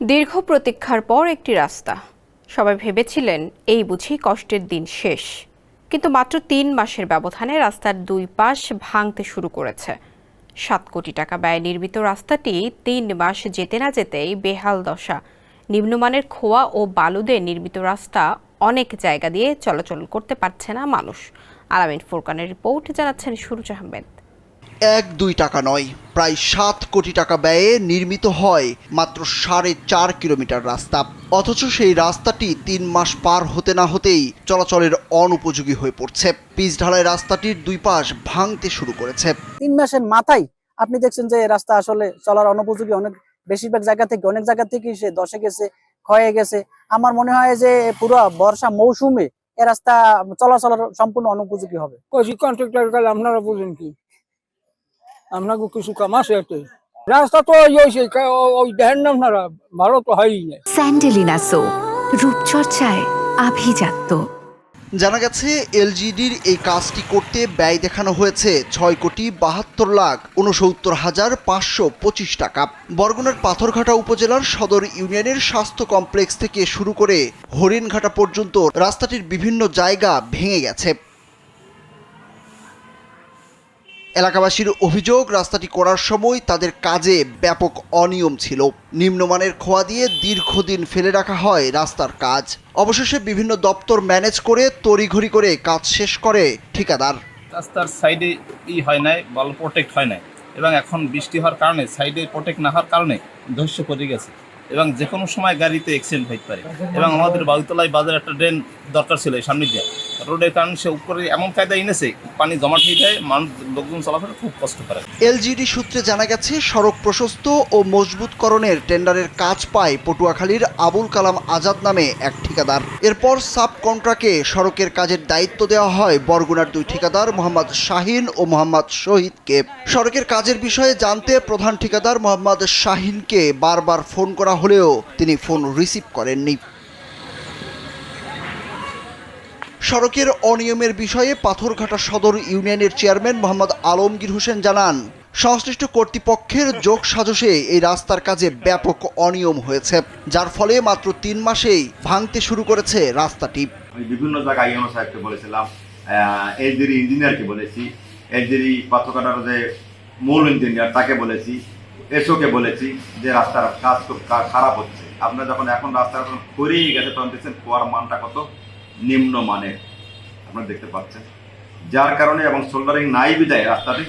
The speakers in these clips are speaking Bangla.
দীর্ঘ প্রতীক্ষার পর একটি রাস্তা। সবাই ভেবেছিলেন, এই বুঝি কষ্টের দিন শেষ। কিন্তু মাত্র তিন মাসের ব্যবধানে রাস্তার দুই পাশ ভাঙতে শুরু করেছে। সাত কোটি টাকা ব্যয় নির্মিত রাস্তাটি তিন মাস যেতে না যেতেই বেহাল দশা। নিম্নমানের খোয়া ও বালুদে নির্মিত রাস্তা অনেক জায়গা দিয়ে চলাচল করতে পারছে না মানুষ। আলামিন ফুরকানের রিপোর্ট জানাচ্ছেন সুরুজ আহমেদ। এক দুই টাকা নয়। প্রায় সাত কোটি টাকা ব্যয়ে নির্মিত হয় মাত্র সাড়ে চার কিলোমিটার রাস্তা। অথচ সেই রাস্তাটি তিন মাস পার হতে না হতেই চলাচলের অনুপযোগী হয়ে পড়ছে। পিচ ঢালাই রাস্তাটির দুই পাশ ভাঙতে শুরু করেছে। তিন মাসের মাথায় আপনি দেখছেন যে রাস্তা আসলে চলার অনুপযোগী অনেক বেশিরভাগ জায়গা থেকে অনেক জায়গা থেকে সে দশে গেছে ক্ষয়ে গেছে। আমার মনে হয় যে পুরো বর্ষা মৌসুমে এ রাস্তা চলাচলের সম্পূর্ণ অনুপযোগী হবে। কন্ট্রাক্টর গেলে আপনারা বলেন কি? আপনাকে কিছু কাম আছে এতে। রাস্তা তো ওই হয়েছে ওই দেখেন না আপনারা ভালো তো হয়ই না স্যান্ডেলিনা সো রূপচর্চায় আভিজাত্য। জানা গেছে এলজিডির এই কাজটি করতে ব্যয় দেখানো হয়েছে ছয় কোটি বাহাত্তর লাখ উনসত্তর হাজার পাঁচশো পঁচিশ টাকা। বরগুনার পাথরঘাটা উপজেলার সদর ইউনিয়নের স্বাস্থ্য কমপ্লেক্স থেকে শুরু করে হরিণঘাটা পর্যন্ত রাস্তাটির বিভিন্ন জায়গা ভেঙে গেছে। এলাকাবাসীর অভিযোগ, রাস্তাটি করার সময় তাদের কাজে ব্যাপক অনিয়ম ছিল। নিম্নমানের খোয়া দিয়ে দীর্ঘদিন ফেলে রাখা হয় রাস্তার কাজ। অবশেষে বিভিন্ন দপ্তর ম্যানেজ করে তড়িঘড়ি করে কাজ শেষ করে ঠিকাদার। রাস্তার সাইডে ই হয় নাই বল প্রোটেক্ট হয় নাই। এবং এখন বৃষ্টি হওয়ার কারণে সাইডে প্রোটেক্ট না হওয়ার কারণে ধস্য পড়ে গেছে। এবং যে কোনো সময় গাড়িতে অ্যাক্সিডেন্ট হতে পারে। এবং আমাদের বাউতলায় বাজার একটা ড্রেন দরকার ছিল এই সামনে দিয়ে। রোডের কারণে সে উপরে এমন কায়দা এনেছে, পানি জমাট হয়ে যায় মানুষ, লোকজন চলাফেরা খুব কষ্ট করে। এলজিডি সূত্রে জানা গেছে, সড়ক প্রশস্ত ও মজবুতকরণের টেন্ডারের কাজ পায় পটুয়াখালীর আবুল কালাম আজাদ নামে এক ঠিকাদার। এরপর সাব কন্ট্রাক্টে সড়কের কাজের দায়িত্ব দেওয়া হয় বরগুনার দুই ঠিকাদার, মোহাম্মদ শাহিন ও মোহাম্মদ শহীদকে। সড়কের কাজের বিষয়ে জানতে প্রধান ঠিকাদার মোহাম্মদ শাহিনকে বারবার ফোন করা হলেও তিনি ফোন রিসিভ করেননি। সড়কের অনিয়মের বিষয়ে পাথরঘাটা সদর ইউনিয়নের চেয়ারম্যান মোহাম্মদ আলমগীর হোসেন জানান, সংশ্লিষ্ট কর্তৃপক্ষের যোগ সাজসে এই রাস্তার কাজে ব্যাপক অনিয়ম হয়েছে, যার ফলে মাত্র তিন মাসেই ভাঙতে শুরু করেছে রাস্তাটি। বিভিন্ন জায়গায় ইএমও সাহেবকে বলেছিলাম এলজিরি ইঞ্জিনিয়ারকে বলেছি এলজিরি পাথরকাটার যে মূল ইঞ্জিনিয়ার তাকে বলেছি এসওকে বলেছি যে রাস্তার কাজ খুব খারাপ হচ্ছে। আপনারা যখন এখন রাস্তা যখন করেই গেছে, তখন দেখছেন কুয়ার মানটা কত নিম্ন মানের। আপনারা দেখতে পাচ্ছেন। যার কারণে এবং সোল্ডারিং নাই বিদায় রাস্তাটি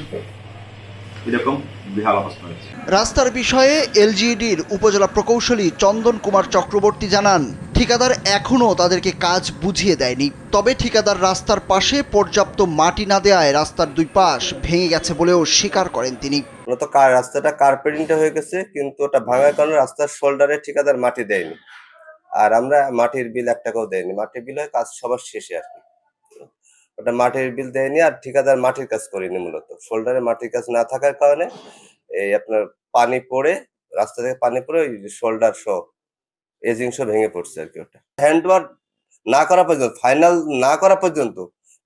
এরকম বিহাল অবস্থা হয়েছে। রাস্তার বিষয়ে এলজিডির উপজেলা প্রকৌশলী চন্দন কুমার চক্রবর্তী জানান ঠিকাদার এখনও তাদেরকে কাজ বুঝিয়ে দেয়নি। তবে ঠিকাদার রাস্তার পাশে পর্যাপ্ত মাটি না দেওয়ায় রাস্তার দুই পাশ ভেঙে গেছে বলেও স্বীকার করেন তিনি। কার রাস্তাটা কার্পেটিংটা হয়ে গেছে, কিন্তু ওটা ভাঙার কারণে রাস্তার শোল্ডারে ঠিকাদার মাটি দেয়নি। আর আমরা মাটির বিল এক টাকাও দেয়নি। মাটির বিল হয় কাজ সবার শেষে আর কি। ওটা মাটির বিল দেয়নি আর ঠিকাদার মাটির কাজ করিনি মূলত। শোল্ডারে মাটির কাজ না থাকার কারণে এই আপনার পানি পড়ে, রাস্তা থেকে পানি পড়ে ওই শোল্ডার সহ এজিং সহ ভেঙে পড়ছে আর কি ওটা। হ্যান্ডওয়ার না করা পর্যন্ত ফাইনাল না করা পর্যন্ত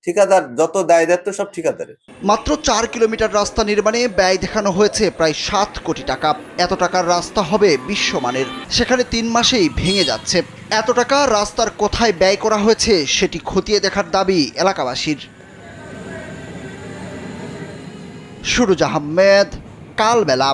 ঠিকাদার যত দায় দায়িত্ব সব ঠিকাদারের। মাত্র চার কিলোমিটার রাস্তা নির্মাণে ব্যয় দেখানো হয়েছে প্রায় সাত কোটি টাকা। এত টাকার রাস্তা হবে বিশ্বমানের। সেখানে তিন মাসেই ভেঙে যাচ্ছে। এত টাকা রাস্তার কোথায় ব্যয় করা হয়েছে সেটি খতিয়ে দেখার দাবি এলাকাবাসীর। সুরুজ আহমেদ, কালবেলা।